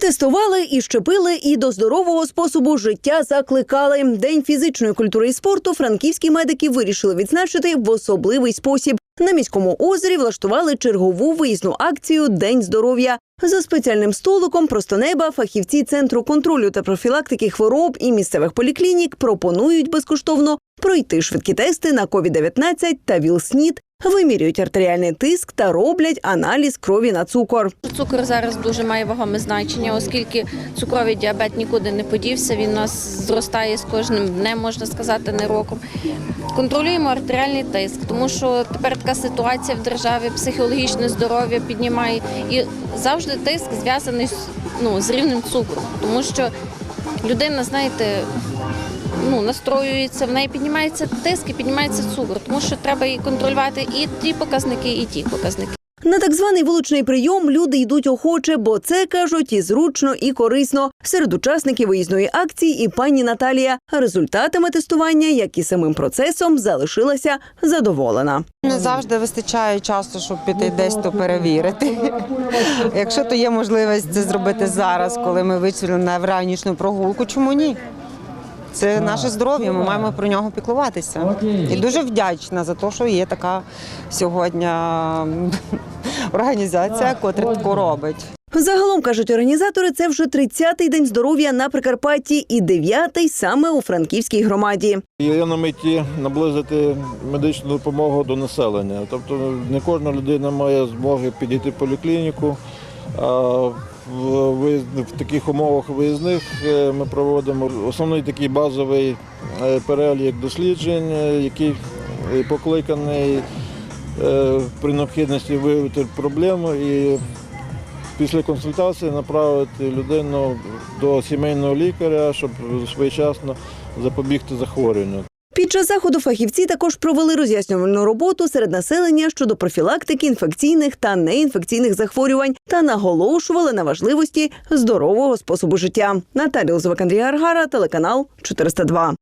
Тестували, і щепили, і до здорового способу життя закликали. День фізичної культури і спорту франківські медики вирішили відзначити в особливий спосіб. На міському озері влаштували чергову виїзну акцію День здоров'я. За спеціальним столиком просто неба фахівці центру контролю та профілактики хвороб і місцевих поліклінік пропонують безкоштовно пройти швидкі тести на COVID-19 та ВІЛ-СНІД, вимірюють артеріальний тиск та роблять аналіз крові на цукор. Цукор зараз дуже має вагоме значення, оскільки цукровий діабет нікуди не подівся. Він у нас зростає з кожним днем, можна сказати, не роком. Контролюємо артеріальний тиск, тому що тепер така ситуація в державі, психологічне здоров'я піднімає і завжди тиск зв'язаний ну, з рівнем цукру, тому що людина, знаєте. Ну, настроюється, в неї піднімається тиск і піднімається цукор, тому що треба і контролювати і ті показники, і ті показники. На так званий вуличний прийом люди йдуть охоче, бо це кажуть і зручно, і корисно. Серед учасників виїзної акції і пані Наталія результатами тестування, як і самим процесом, залишилася задоволена. Не завжди вистачає часу, щоб піти десь то перевірити. Якщо то є можливість це зробити зараз, коли ми вийшли на вранішню прогулку, чому ні? Це наше здоров'я, ми маємо про нього піклуватися. І дуже вдячна за те, що є така сьогодні організація, котра таку робить. Загалом кажуть організатори, це вже 30-й день здоров'я на Прикарпатті і 9-й саме у Франківській громаді. Є на меті наблизити медичну допомогу до населення. Тобто не кожна людина має змоги підійти в поліклініку. А в, таких умовах виїзних е, ми проводимо основний такий базовий е, перелік досліджень, е, який покликаний при необхідності виявити проблему і після консультації направити людину до сімейного лікаря, щоб своєчасно запобігти захворюванню. Під час заходу фахівці також провели роз'яснювальну роботу серед населення щодо профілактики інфекційних та неінфекційних захворювань та наголошували на важливості здорового способу життя. Наталія Лозовик, Андрій Аргара, телеканал 402.